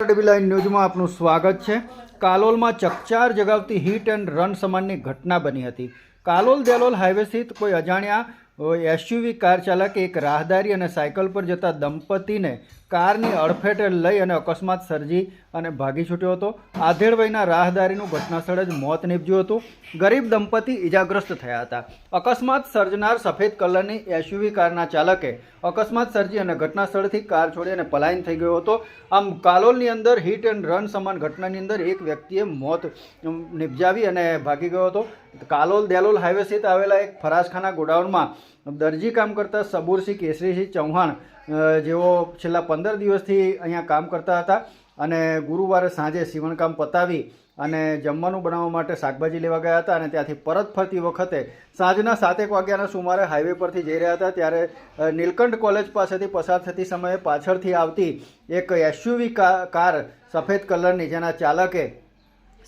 ન્યૂઝમાં આપનું સ્વાગત છે. કાલોલમાં ચકચાર જગાવતી હિટ એન્ડ રન સમાનની ઘટના બની હતી. કાલોલ દેલોલ હાઈવે સ્થિત કોઈ અજાણ્યા એસયુવી કાર ચાલકે એક રાહદારી અને સાયકલ પર જતા દંપતીને કારની અડફેટે લઈ અને અકસ્માત સર્જી અને ભાગી છૂટ્યો હતો. આધેડ વયના રાહદારીનું ઘટના સ્થળે જ મોત નીપજ્યું હતું. ગરીબ દંપતી ઇજાગ્રસ્ત થયા હતા. અકસ્માત સર્જનાર સફેદ કલરની એસયુવી કારના ચાલકે અકસ્માત સર્જી અને ઘટનાસ્થળથી કાર છોડી અને પલાયન થઈ ગયો હતો. આમ કાલોલની અંદર હિટ એન્ડ રન સમાન ઘટનાની અંદર એક વ્યક્તિએ મોત નિપજાવી અને ભાગી ગયો હતો. કાલોલ દેલોલ હાઈવે સ્થિત આવેલા એક ફરાસખાના ગોડાઉનમાં દરજી કામ કરતા સબુરસિંહ કેસરીસિંહ ચૌહાણ જેઓ છેલ્લા પંદર દિવસથી અહીંયા કામ કરતા હતા અને ગુરુવારે સાંજે સીવણકામ પતાવી અને જમવાનું બનાવવા માટે શાકભાજી લેવા ગયા હતા અને ત્યાંથી પરત ફરતી વખતે સાંજના સાતેક વાગ્યાના સુમારે હાઈવે પરથી જઈ રહ્યા હતા ત્યારે નીલકંઠ કોલેજ પાસેથી પસાર થતી સમયે પાછળથી આવતી એક એસયુવી કાર સફેદ કલરની જેના ચાલકે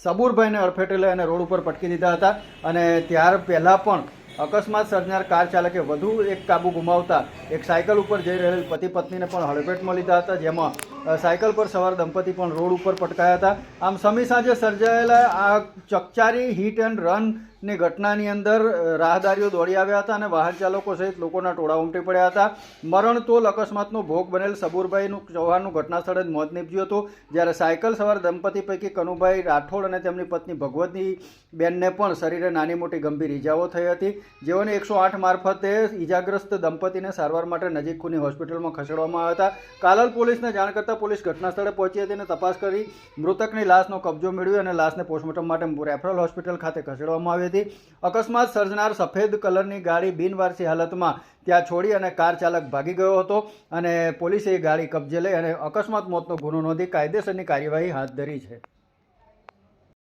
સબુરભાઈને અડફેટે લઈ અને રોડ ઉપર પટકી દીધા હતા અને ત્યાર પહેલાં પણ અકસ્માત સર્જનાર કાર ચાલકે વધુ એક કાબુ ગુમાવતા એક સાયકલ ઉપર જઈ રહેલ પતિ પત્નીને પણ હડફેટમાં લીધા હતા, જેમાં સાયકલ પર સવાર દંપતી પણ રોડ ઉપર પટકાયા હતા. આમ સમી સાંજે સર્જાયેલા આ ચકચારી હિટ એન્ડ રનની ઘટનાની અંદર રાહદારીઓ દોડી આવ્યા હતા અને વાહન ચાલકો સહિત લોકોના ટોળા ઉમટી પડ્યા હતા. મરણ તોલ અકસ્માતનો ભોગ બનેલ સબુરભાઈનું ચૌહાણનું ઘટના સ્થળે જ મોત નીપજ્યું હતું. જ્યારે સાયકલ સવાર દંપતી પૈકી કનુભાઈ રાઠોડ અને તેમની પત્ની ભગવતી બેનને પણ શરીરે નાની મોટી ગંભીર ઈજાઓ થઈ હતી. જેઓને એકસો આઠ મારફતે ઈજાગ્રસ્ત દંપતીને સારવાર માટે નજીકની હોસ્પિટલમાં ખસેડવામાં આવ્યા હતા. કાલલ પોલીસને જાણ કરતાં પોલીસ ઘટના સ્થળે પહોંચી હતી અને તપાસ કરી મૃતકની લાશનો કબજો મેળવ્યો અને લાશને પોસ્ટમોર્ટમ માટે રેફરલ હોસ્પિટલ ખાતે ખસેડવામાં આવી હતી. અકસ્માત સર્જનાર સફેદ કલરની ગાડી બિનવારસી હાલતમાં ત્યાં છોડી અને કાર ચાલક ભાગી ગયો હતો અને પોલીસે ગાડી કબજે લઈ અને અકસ્માત મોતનો ગુનો નોંધી કાયદેસરની કાર્યવાહી હાથ ધરી છે.